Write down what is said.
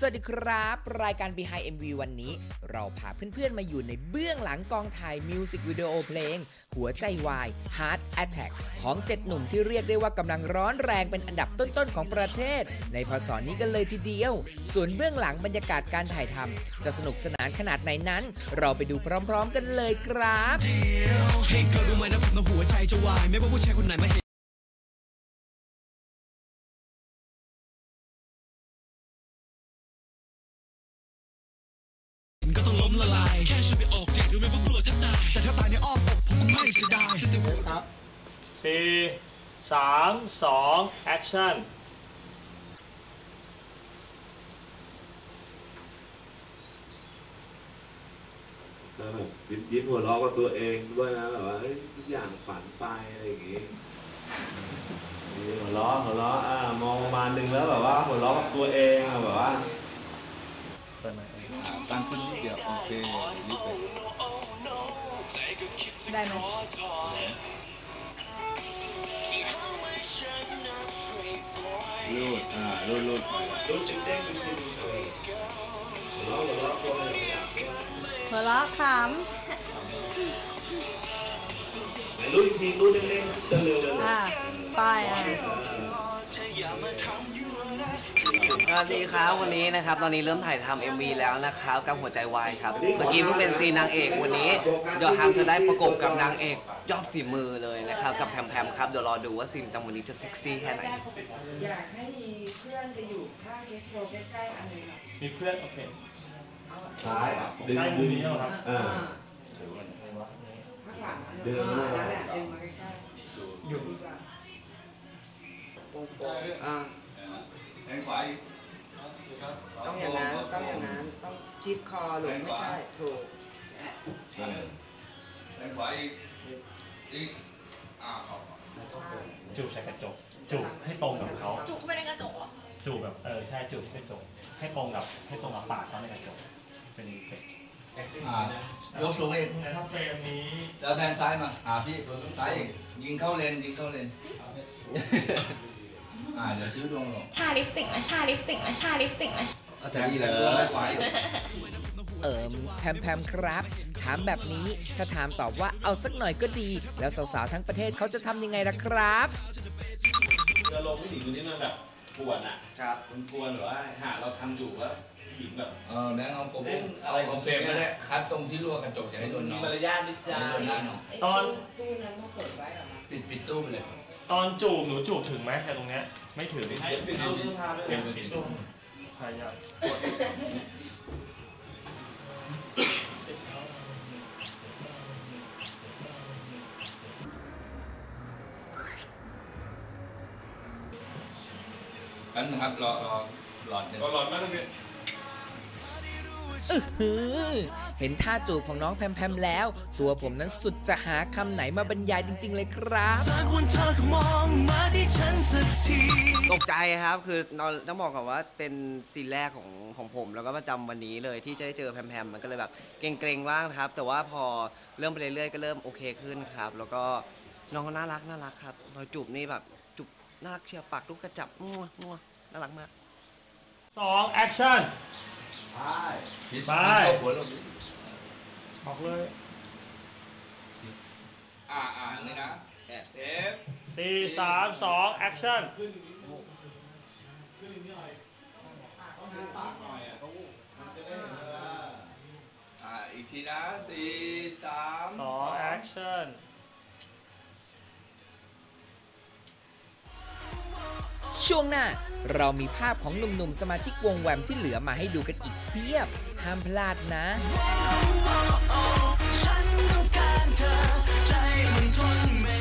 สวัสดีครับ รายการ Behind MV วันนี้ เราพาเพื่อนๆมาอยู่ในเบื้องหลังกองถ่ายมิวสิกวิดีโอเพลง หัวใจวาย Heart Attack ของ7หนุ่มที่เรียกได้ว่ากำลังร้อนแรงเป็นอันดับต้นๆของประเทศ ในพศนี้กันเลยทีเดียว ส่วนเบื้องหลังบรรยากาศการถ่ายทำจะสนุกสนานขนาดไหนนั้น เราไปดูพร้อมๆกันเลยครับ เฮ้ยเกิดรู้ไหมนะผมนะหัวใจจะวาย ไม่ว่าผู้ชายคนไหนมาเห็น แทบตายแต่ถ้าตายในอ้อมอกผมก็ไม่เสียดายจะติดหัวสี่สามสองแอคชั่นแล้วแบบยิ้มยิ้มหัวเราะกับตัวเองด้วยนะแบบว่าเฮ้ยทุกอย่างฝันไปอะไรอย่างงี้มีหัวเราะหัวเราะอ่ามองประมาณนึงแล้วแบบว่าหัวเราะกับตัวเองอะแบบว่าตั้งขึ้นนิดเดียวโอเคนิดเดียว ได้ไหมรูดอ่ารูดรูดไปรู้จึงเด้งจริงๆหัวเราะหัวเราะตัวเองหัวเราะขไหนรู้อีกทีรู้เด้งๆจะเร็วเลยำอ่าไปอะ สวัสดีครับวันนี้นะครับ ตอนนี้เริ่มถ่ายทำ MV แล้วนะครับกับหัวใจวายครับ เมื่อกี้เพิ่งเป็นซีนนางเอกวันนี้ เดี๋ยวทำจะได้ประกบกับนางเอกยอดฝีมือเลยนะครับ กับแพมแพมครับ เดี๋ยวรอดูว่าซีนจำวันนี้จะเซ็กซี่แค่ไหน อยากให้มีเพื่อนไปอยู่ข้างเอ็กโซใกล้ๆอันหนึงอะมีเพื่อนโอเคซ้ายดึงใกล้มุดึมงนี้แล้วครับอ่าข้างหลังอันดึนึงงมานั่นแหละดึงมาใกล้ๆอยู่อ่า แขนขวาอีก ต้องอย่างนั้น ต้องอย่างนั้น ต้องชิดคอหรือไม่ใช่ ถูกนั่นเลยแขนขวาอีกอีกอ่าขอบจูบใส่กระจก จูบให้ตรงกับเขาจุกเข้าไปในกระจกเหรอ จูบแบบ เออ ใช่ จูบที่กระจก ให้ตรงกับ ให้ตรงกับปากเขาในกระจก เป็นเป็ยกสูงอีกแต่ถ้าเฟรมนี้ แล้วแทนซ้ายมาหาพี่ซ้ายอีกยิงเข้าเลนยิงเข้าเลน อ่าเดี๋ยวชิ้วดวงลงทาลิปสติกไหมทาลิปสติกไหมทาลิปสติกไหมอาจารย์ดีเลยดวงด้านขวาอีกเอิมแพมแพมครับ ถามแบบนี้ถ้าถามตอบว่าเอาสักหน่อยก็ดี แล้วสาวๆทั้งประเทศเขาจะทำยังไงล่ะครับ จะลงผู้หญิงคนนี้มันแบบปวดอะครับมันปวดหรือว่าหาเราทำอยู่ว่าผู้หญิงแบบเออแบงค์เอาโปรโมเล่นทอะไรเอาของเฟรมไม่ได้คัดตรงที่รั่วกระจกอย่าให้โดนมีน้องมารยาทนิดอย่าจ้าให้โดนหน้าน้องตอนตู้นั้นเขาเปิดไว้เหรอคะปิดปิดตู้ไปเลย ตอนจูบหนูจูบถึงไหมแต่ตรงเนี้ยไม่ถึงให้ปิดเอาเสื้อผ้าด้วยเก็บนะปิดตู้พยายามแป๊บนึงครับรอรอหลอดเดี๋ยวก็ร้อนมากเลย อื้อหือเห็นท่าจูบของน้องแพมแพมแล้ว ตัวผมนั้นสุดจะหาคำไหนมาบรรยายจริง ๆ เลยครับสักวันเธอก็มองมาที่ฉันสักทีตกใจครับคือเราต้องบอกก่อนว่าเป็นซีนแรกของของผม แล้วก็ประจำวันนี้เลยที่จะได้เจอแพมแพมมันก็เลยแบบเกรงๆบ้างครับ แต่ว่าพอเริ่มไปเรื่อยๆก็เริ่มโอเคขึ้นครับ แล้วก็น้องเขาน่ารักน่ารักครับรอยจูบนี่แบบจูบน่ารักเชียวปากลูกกระจับมั่วมั่วน่ารักมาก สองแอคชั่น ชิดไป เข้าหัวลงบอกเลยอ่าอ่านี่นะเอฟสี่สามสองแอคชั่นอ่าอีกทีนะสี่สามสองแอคชั่นช่วงหน้า เรามีภาพของหนุ่มๆ สมาชิกวงแวมที่เหลือมาให้ดูกันอีกเพียบ ห้ามพลาดนะ ฉันต้องการเธอ ใจมันทนไม่